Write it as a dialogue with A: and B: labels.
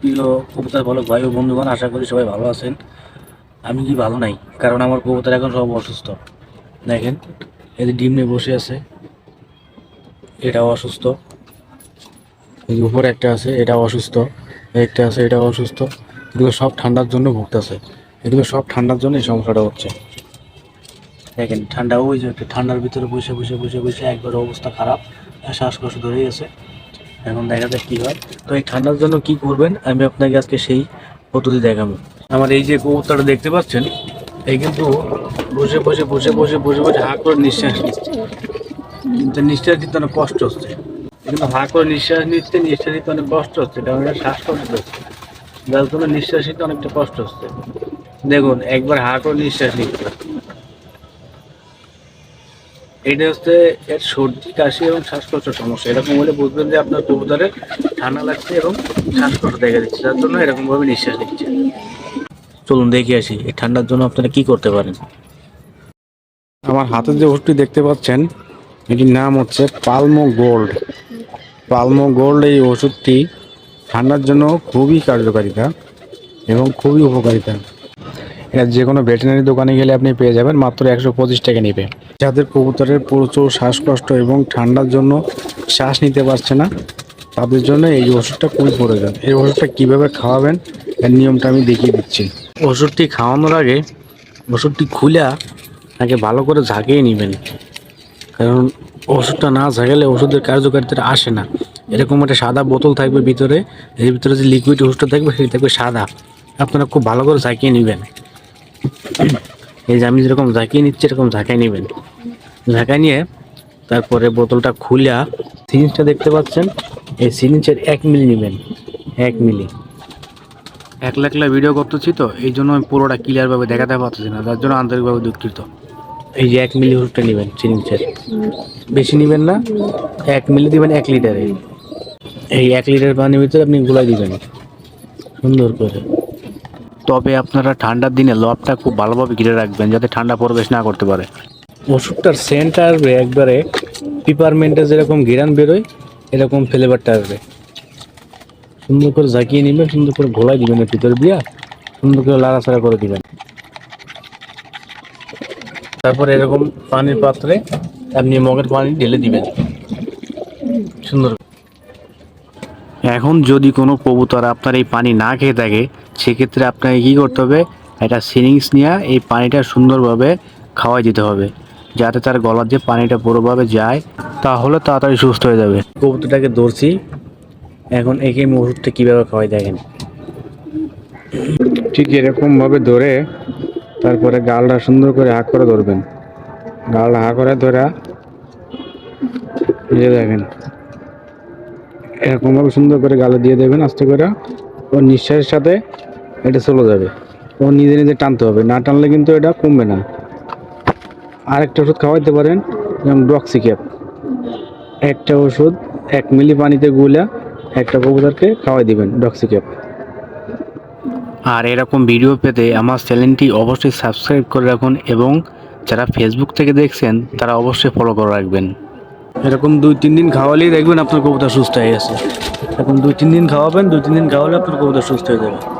A: প্রিয় কবুতর বলো ভাই ও বন্ধুগণ, আশা করি সবাই ভালো আছেন। আমি কি ভালো নাই? কারণ আমার কবুতর এখন সব অসুস্থ। দেখেন এদের ডিম নিয়ে বসে আছে, এটাও অসুস্থ। উপরে একটা আছে, এটাও অসুস্থ। একটা আছে, এটাও অসুস্থ। এগুলো সব ঠান্ডার জন্য ভুগতেছে। এগুলো সব ঠান্ডার জন্য এই সমস্যাটা হচ্ছে। দেখেন, ঠান্ডা, ওই যে ঠান্ডার ভিতরে বসে বসে বসে বসে একবার অবস্থা খারাপ। শ্বাসকষ্ট ধরেই আছে। এখন দেখা যাক কি হয়। তো এই ঠান্ডার জন্য কি করবেন? আমি আপনাকে আজকে সেই পদ্ধতি দেখাবো। আমার এই যে কবুতরটা দেখতে পাচ্ছেন, এই কিন্তু বসে বসে বসে বসে বসে বসে হা করে নিঃশ্বাস নিচ্ছে। কিন্তু নিঃশ্বাস নিতে অনেক কষ্ট হচ্ছে। কিন্তু হা করে নিঃশ্বাস নিচ্ছে, নিঃশ্বাস নিতে অনেক কষ্ট হচ্ছে। কারণ এটা শ্বাসকষ্ট হচ্ছে। যার জন্য নিঃশ্বাস নিতে অনেকটা কষ্ট হচ্ছে। দেখুন, একবার হা করে নিঃশ্বাস নিচ্ছে। এটা হচ্ছে এর সর্দি, কাশি এবং শ্বাসকষ্টের সমস্যা। এরকম হলে বুঝবেন যে আপনার কবুতরের ঠান্ডা লাগছে এবং শ্বাসকষ্ট দেখা দিচ্ছে। যার জন্য এরকমভাবে নিঃশ্বাস নিচ্ছে। চলুন দেখে আসি, এই ঠান্ডার জন্য আপনারা কি করতে পারেন? আমার হাতের যে ওষুধটি দেখতে পাচ্ছেন, এটির নাম হচ্ছে পালমো গোল্ড। পালমো গোল্ড এই ওষুধটি ঠান্ডার জন্য খুবই কার্যকারিতা এবং খুবই উপকারিতা। এটা যে কোনো ভেটেরিনারি দোকানে গেলে আপনি পেয়ে যাবেন মাত্র একশো পঁচিশ টাকা নেবে। যাদের কবুতরের প্রচুর শ্বাসকষ্ট এবং ঠান্ডার জন্য শ্বাস নিতে পারছে না তাদের জন্য এই ওষুধটা খুবই প্রয়োজন। এই ওষুধটা কীভাবে খাওয়াবেন এর নিয়মটা আমি দেখিয়ে দিচ্ছি। ওষুধটি খাওয়ানোর আগে ওষুধটি খুলে তাকে ভালো করে ঝাঁকিয়ে নেবেন। কারণ ওষুধটা না ঝাঁকালে ওষুধের কার্যকারিতা আসে না। এরকম একটা সাদা বোতল থাকবে ভিতরে এর ভিতরে যে লিকুইড ওষুধটা থাকবে সেটা থাকবে সাদা। আপনারা খুব ভালো করে ঝাঁকিয়ে নেবেন। এই যে আমি যেরকম ঝাঁকিয়ে নিচ্ছি এরকম ঝাঁকাই নেবেন। ঝাঁকাই নিয়ে তারপরে বোতলটা খুলে সিরিঞ্জটা দেখতে পাচ্ছেন এই সিরিঞ্জের এক মিলি নেবেন এক মিলি। একলা একলা ভিডিও করতেছি তো এই জন্য আমি পুরোটা ক্লিয়ারভাবে দেখাতে পারতেছি না তার জন্য আন্তরিকভাবে দুঃখিত। এই যে এক মিলি ওষুধটা নেবেন সিরিঞ্জের। বেশি নেবেন না এক মিলি দিবেন এক লিটারে এই এক লিটার পানির ভিতরে আপনি গুলাই দিবেন সুন্দর করে। তবে আপনারা ঠান্ডার দিনে লবটা খুব ভালোভাবে ঘিরে রাখবেন যাতে ঠান্ডা প্রবেশ না করতে পারে। ওষুধটার সেন্ট আসবে একবারে পিপারমেন্টে যেরকম ঘিরান বেরোয়, এরকম ফ্লেভারটা আসবে। সুন্দর করে ঝাঁকিয়ে নেবেন, সুন্দর করে ঘোলাই দিবেন এর ভিতর দিয়া, সুন্দর করে লাড়াচাড়া করে দিবেন। তারপর এরকম পানির পাত্রে আপনি মগের পানি ঢেলে দিবেন। সুন্দর এখন যদি কোনো কবুতর আপনার এই পানি না খেয়ে থাকে, সেক্ষেত্রে আপনাকে কী করতে হবে? একটা সিরিংস নিয়ে এই পানিটা সুন্দরভাবে খাওয়াই দিতে হবে। যাতে তার গলার যে পানিটা পুরোভাবে যায় তাহলে তাড়াতাড়ি সুস্থ হয়ে যাবে। কবুতরটাকে ধরছি। এখন একে ওষুধটা কীভাবে খাওয়াই দেখেন। ঠিক এরকমভাবে ধরে তারপরে গালটা সুন্দর করে হাঁক করে ধরবেন। গালটা হাঁ করে ধরা দেখেন। এরকমভাবে সুন্দর করে গালে দিয়ে দেবেন, আস্তে করে। ও নিঃশ্বাসের সাথে এটা চলে যাবে। ও নিজে নিজে টানতে হবে, না টানলে কিন্তু এটা কমবে না। আরেকটা ওষুধ খাওয়াইতে পারেন, যেমন ডক্সিক্যাপ একটা ওষুধ, এক মিলি পানিতে গুলা একটা কবুতরকে খাওয়াই দিবেন ডক্সিক্যাপ আর এরকম ভিডিও পেতে আমার চ্যানেলটি অবশ্যই সাবস্ক্রাইব করে রাখুন এবং যারা ফেসবুক থেকে দেখছেন, তারা অবশ্যই ফলো করে রাখবেন। এরকম দুই, তিন দিন খাওয়ালেই দেখবেন আপনার কবুতর সুস্থ হয়ে গেছে। এখন দুই, তিন দিন খাওয়াবেন, দুই, তিন দিন খাওয়ালে আপনার কবুতর সুস্থ হয়ে যাবে।